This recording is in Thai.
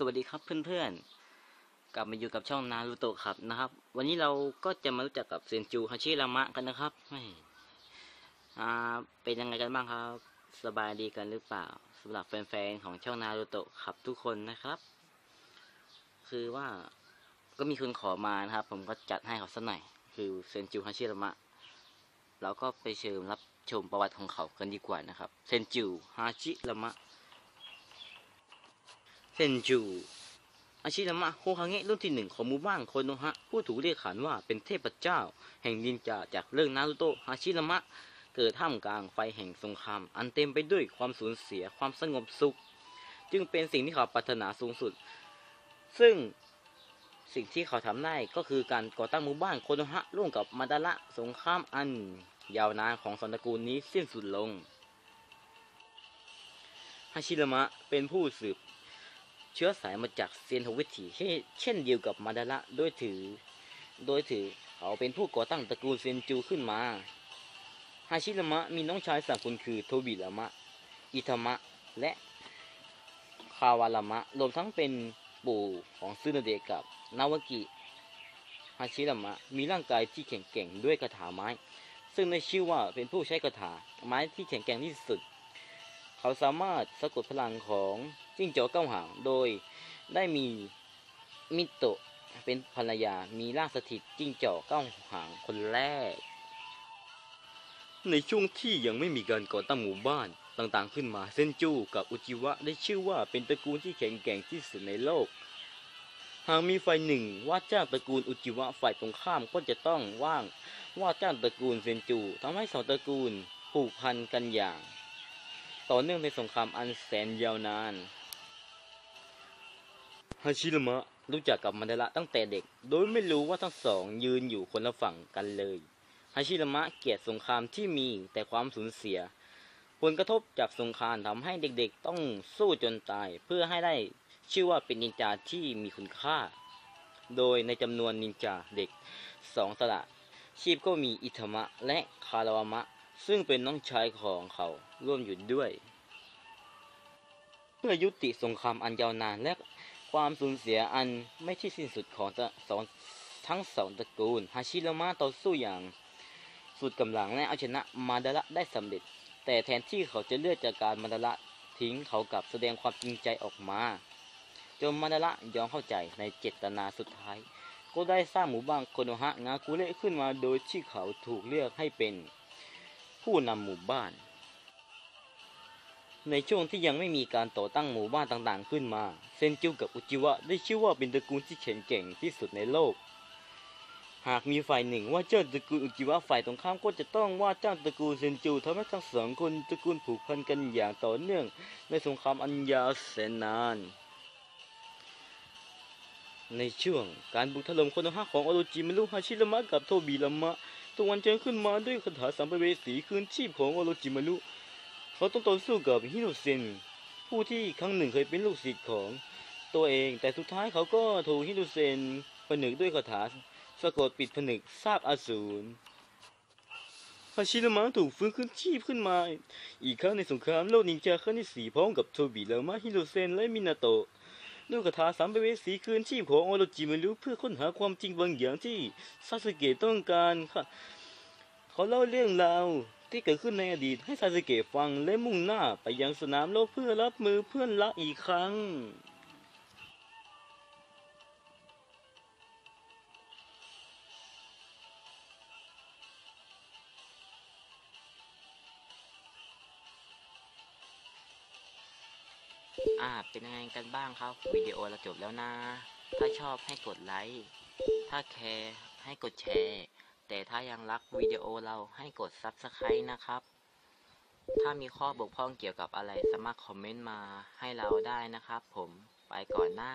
สวัสดีครับเพื่อนๆ กลับมาอยู่กับช่องนารูโตะครับนะครับ วันนี้เราก็จะมารู้จักกับเซนจูฮาชิรามะกันนะครับแหม่อ่าเป็นยังไงกันบ้างครับ สบายดีกันหรือเปล่าสำหรับแฟนๆของช่องนารูโตะครับทุกคนนะครับ คือว่าก็มีคนขอมานะครับ ผมก็จัดให้เขาสักหน่อยคือเซนจูฮาชิรามะเราก็ไปเชิญรับชมประวัติของเขากันดีกว่านะครับเซนจูฮาชิรามะ เซนจู อาชิรามะโฮฮาเงะรุ่นที่หนึ่งของหมู่บ้านโคโนฮะ ผู้ถูกเรียกขานว่าเป็นเทพเจ้า แห่งนินจาจากเรื่องนารูโตะฮาชิรามะ เกิดท่ามกลางไฟแห่งสงคราม อันเต็มไปด้วยความสูญเสียความสงบสุข จึงเป็นสิ่งที่เขาปรารถนาสูงสุด ซึ่งสิ่งที่เขาทำได้ก็คือการก่อตั้งหมู่บ้านโคโนฮะร่วมกับมาดาระสงครามอัน ยาวนานของสนตระกูลนี้สิ้นสุดลงฮาชิรามะเป็นผู้สืบ เชื้อสายมาจากเซียนทวิถีเช่นเดียวกับมาดาระโดยถือ โดยถือเขาเป็นผู้ก่อตั้งตระกูลเซียนจูขึ้นมา ฮาชิรามะมีน้องชายสามคนคือโทบิรามะ อิทามะ และคาวารามะ รวมทั้งเป็นปู่ของซึนาเดะกับนาวากิ ฮาชิรามะมีร่างกายที่แข็งแกร่งด้วยคาถาไม้ ซึ่งได้ชื่อว่าเป็นผู้ใช้คาถาไม้ที่แข็งแกร่งที่สุด เขาสามารถสะกดพลังของ จิ้งจอกเก้าหาง โดยได้มีมิโตะเป็นภรรยา มีร่างสถิตจิ้งจอกเก้าหางคนแรก ในช่วงที่ยังไม่มีการก่อตั้งหมู่บ้านต่างๆขึ้นมา เซนจูกับอุจิวะได้ชื่อว่าเป็นตระกูลที่แข็งแกร่งที่สุดในโลก หากมีฝ่ายหนึ่งว่าจ้างตระกูลอุจิวะฝ่ายตรงข้ามก็จะต้องว่างว่าจ้างตระกูลเซนจูทำให้สองตระกูลผูกพันกันอย่าง ต่อเนื่องในสงครามอันแสนยาวนาน ฮาชิรมะรู้จักกับมันดาระตั้งแต่เด็ก โดยไม่รู้ว่าทั้งสองยืนอยู่คนละฝั่งกันเลยฮาชิรมะเกลียดสงครามที่มีแต่ความสูญเสีย ผลกระทบจากสงครามทำให้เด็กๆ ต้องสู้จนตายเพื่อให้ได้ชื่อว่าเป็นนินจาที่มีคุณค่า โดยในจำนวนนินจาเด็กสองสละชีพก็มีอิทมะและคาราวามะ ซึ่งเป็นน้องชายของเขาร่วมอยู่ด้วย เพื่อยุติสงครามอันยาวนานและ ความสูญเสียอันไม่ที่สิ้นสุดของสองทั้งสองตระกูลฮาชิรมะต่อสู้อย่างสุดกำลังและเอาชนะมาดาระได้สำเร็จ แต่แทนที่เขาจะเลือกจากการมาดาระทิ้งเขากลับแสดงความจริงใจออกมา จนมาดาระยอมเข้าใจในเจตนาสุดท้าย ก็ได้สร้างหมู่บ้านโคโนฮะงาคุเระขึ้นมาโดยที่เขาถูกเลือกให้เป็น ผู้นำหมู่บ้าน ในช่วงที่ยังไม่มีการต่อตั้งหมู่บ้านต่างๆขึ้นมา เซนจูกับอุจิวะได้ชื่อว่าเป็นตระกูลที่แข็งแกร่งที่สุดในโลก หากมีฝ่ายหนึ่งว่าเจ้าตระกูลอุจิวะฝ่ายตรงข้ามก็จะต้องว่าเจ้าตระกูลเซนจูทำให้ทั้งสองคนตระกูลผูกพันกันอย่างต่อเนื่อง ในสงครามอันยาวแสนนาน ในช่วงการบุกถล่มคนโนฮะของโอโรจิมิรุฮาชิรามะกับโทบิรามะตะวันเจิญขึ้นมาด้วยคาถาสัมภเวสีคืนชีพของโอโรจิมิรุ เขาต้องต่อสู้กับฮิโนเซนผู้ที่ครั้งหนึ่งเคยเป็นลูกศิษย์ของตัวเอง แต่สุดท้ายเขาก็ถูกฮิโนเซนผนึกด้วยคาถาสะกดปิดผนึกซากอสูรฮาชิรามะถูกฟื้นขึ้นชีพขึ้นมา อีกครั้งในสงครามโลกนินจาครั้งที่สี่พร้อมกับโทบิรามะฮิโนเซนและมินาโตะด้วยคาถาสามเวสีคืนชีพของโอโรจิมารุเพื่อค้นหาความจริงบางอย่างที่ซาสึเกะต้องการค่ะ เขาเล่าเรื่องราว ที่เกิดขึ้นในอดีตให้ซาสึเกะฟังและมุ่งหน้าไปยังสนามรบเพื่อรับมือเพื่อนรักอีกครั้ง อ่าเป็นยังไงกันบ้างครับ วิดีโอเราจบแล้วนะ ถ้าชอบให้กดไลค์ ถ้าแคร์ให้กดแชร์ แต่ถ้ายังรักวิดีโอเราให้กด Subscribe นะครับ ถ้ามีข้อบกพร่องเกี่ยวกับอะไรสามารถคอมเมนต์มาให้เราได้นะครับผม ไปก่อนหน้า